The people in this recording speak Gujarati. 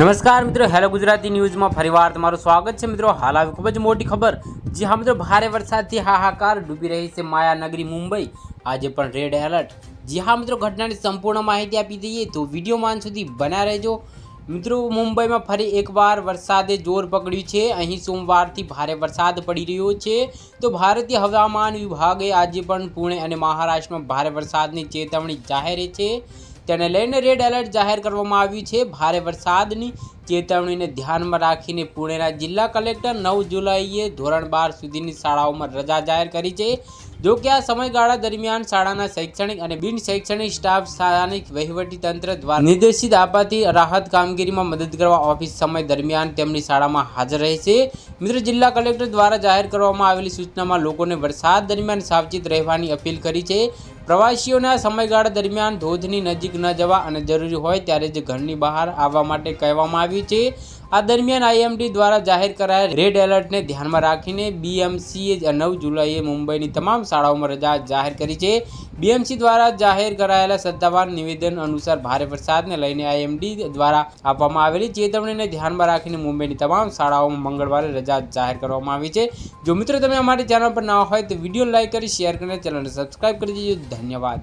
નમસ્કાર મિત્રો, હેલો ગુજરાતી ન્યૂઝમાં ફરીવાર તમારું સ્વાગત છે. મિત્રો, હાલ આવી ખૂબ જ મોટી ખબર, જી હા મિત્રો, ભારે વરસાદથી હાહાકાર ડૂબી રહી છે માયાનગરી મુંબઈ. આજે પણ રેડ એલર્ટ જી હા મિત્રો, ઘટનાની સંપૂર્ણ માહિતી આપી દઈએ તો વીડિયો માન સુધી બન્યા રહેજો. મિત્રો, મુંબઈમાં ફરી એકવાર વરસાદે જોર પકડ્યું છે. અહીં સોમવારથી ભારે વરસાદ પડી રહ્યો છે. તો ભારતીય હવામાન વિભાગે આજે પણ પુણે અને મહારાષ્ટ્રમાં ભારે વરસાદની ચેતવણી જાહેર છે. તેને લઈને રેડ એલર્ટ જાહેર કરવામાં આવ્યું છે. ભારે વરસાદની ચેતવણીને ધ્યાનમાં રાખીને પુણેના જિલ્લા કલેક્ટર નવ જુલાઈએ ધોરણ બાર સુધીની શાળાઓમાં રજા જાહેર કરી છે. જો કે આ સમયગાળા દરમિયાન શાળાના શૈક્ષણિક અને બિન શૈક્ષણિક સ્ટાફ સ્થાનિક તંત્ર દ્વારા નિર્દેશિત આપવાથી રાહત કામગીરીમાં મદદ કરવા ઓફિસ સમય દરમિયાન તેમની શાળામાં હાજર રહેશે. મિત્રો, જિલ્લા કલેક્ટર દ્વારા જાહેર કરવામાં આવેલી સૂચનામાં લોકોને વરસાદ દરમિયાન સાવચેત રહેવાની અપીલ કરી છે. પ્રવાસીઓને સમયગાળા દરમિયાન ધોધની નજીક ન જવા અને જરૂરી હોય ત્યારે જ ઘરની બહાર આવવા માટે કહેવામાં આવ્યું છે. આ દરમિયાન આઈએમડી દ્વારા જાહેર કરાયેલ રેડ એલર્ટને ધ્યાનમાં રાખીને બીએમસીએ નવ જુલાઈએ મુંબઈની તમામ શાળાઓમાં રજા જાહેર કરી છે. બીએમસી દ્વારા જાહેર કરાયેલા સત્તાવાર નિવેદન અનુસાર ભારે વરસાદને લઈને આઈએમડી દ્વારા આપવામાં આવેલી ચેતવણીને ધ્યાનમાં રાખીને મુંબઈની તમામ શાળાઓમાં મંગળવારે રજા જાહેર કરવામાં આવી છે. જો મિત્રો તમે અમારી ચેનલ પર નવા હોય તો વીડિયો લાઇક કરી શેર કરીને ચેનલને સબસ્ક્રાઈબ કરી દેજો. ધન્યવાદ.